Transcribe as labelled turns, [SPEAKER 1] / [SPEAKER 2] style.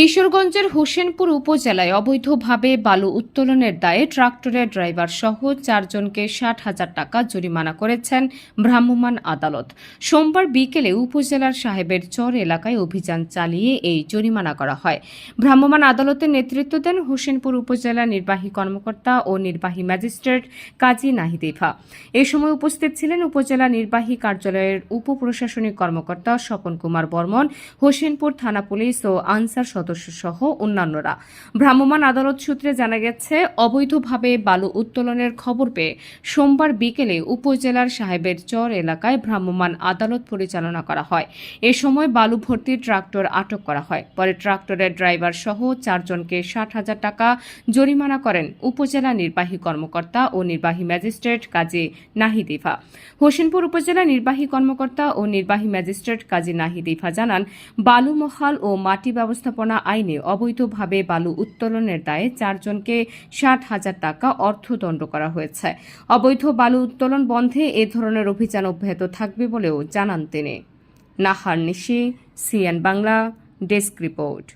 [SPEAKER 1] কিশোরগঞ্জের হোসেনপুর উপজেলায় অবৈধভাবে বালু উত্তোলনের দায়ে ট্রাক্টরের ড্রাইভার সহ চারজনকে ষাট হাজার টাকা জরিমানা করেছেন ভ্রাম্যমাণ আদালত। সোমবার বিকেলে উপজেলার সাহেবের চর এলাকায় অভিযান চালিয়ে এই জরিমানা করা হয়। ভ্রাম্যমাণ আদালতের নেতৃত্ব দেন হোসেনপুর উপজেলা নির্বাহী কর্মকর্তা ও নির্বাহী ম্যাজিস্ট্রেট কাজী নাহিদ ইফা। এ সময় উপস্থিত ছিলেন উপজেলা নির্বাহী কার্যালয়ের উপপ্রশাসনিক কর্মকর্তা স্বপন কুমার বর্মন, হোসেনপুর থানা পুলিশ ও আনসার সদস্য সহ অন্যান্যরা। ভ্রাম্যমাণ আদালত সূত্রে জানা গেছে, অবৈধভাবে বালু উত্তোলনের খবর পেয়ে সোমবার বিকেলে উপজেলার সাহেবের চর এলাকায় ভ্রাম্যমাণ আদালত পরিচালনা করা হয়। এ সময় বালু ভর্তি ট্রাক্টর আটক করা হয়। পরে ট্রাক্টরের ড্রাইভার সহ চারজনকে ষাট হাজার টাকা জরিমানা করেন উপজেলা নির্বাহী কর্মকর্তা ও নির্বাহী ম্যাজিস্ট্রেট কাজী নাহিদ হোসেনপুর উপজেলা নির্বাহী কর্মকর্তা ও নির্বাহী ম্যাজিস্ট্রেট কাজী নাহিদ জানান, বালু মহাল ও মাটি ব্যবস্থাপনা আইনে অবৈধভাবে বালু উত্তোলনের দায়ে চারজনকে ষাট হাজার টাকা অর্থদণ্ড করা হয়েছে। অবৈধ বালু উত্তোলন বন্ধে এ ধরনের অভিযান অব্যাহত থাকবে বলেও জানান তিনি। Nahar Nishi, CN Bangla, desk report.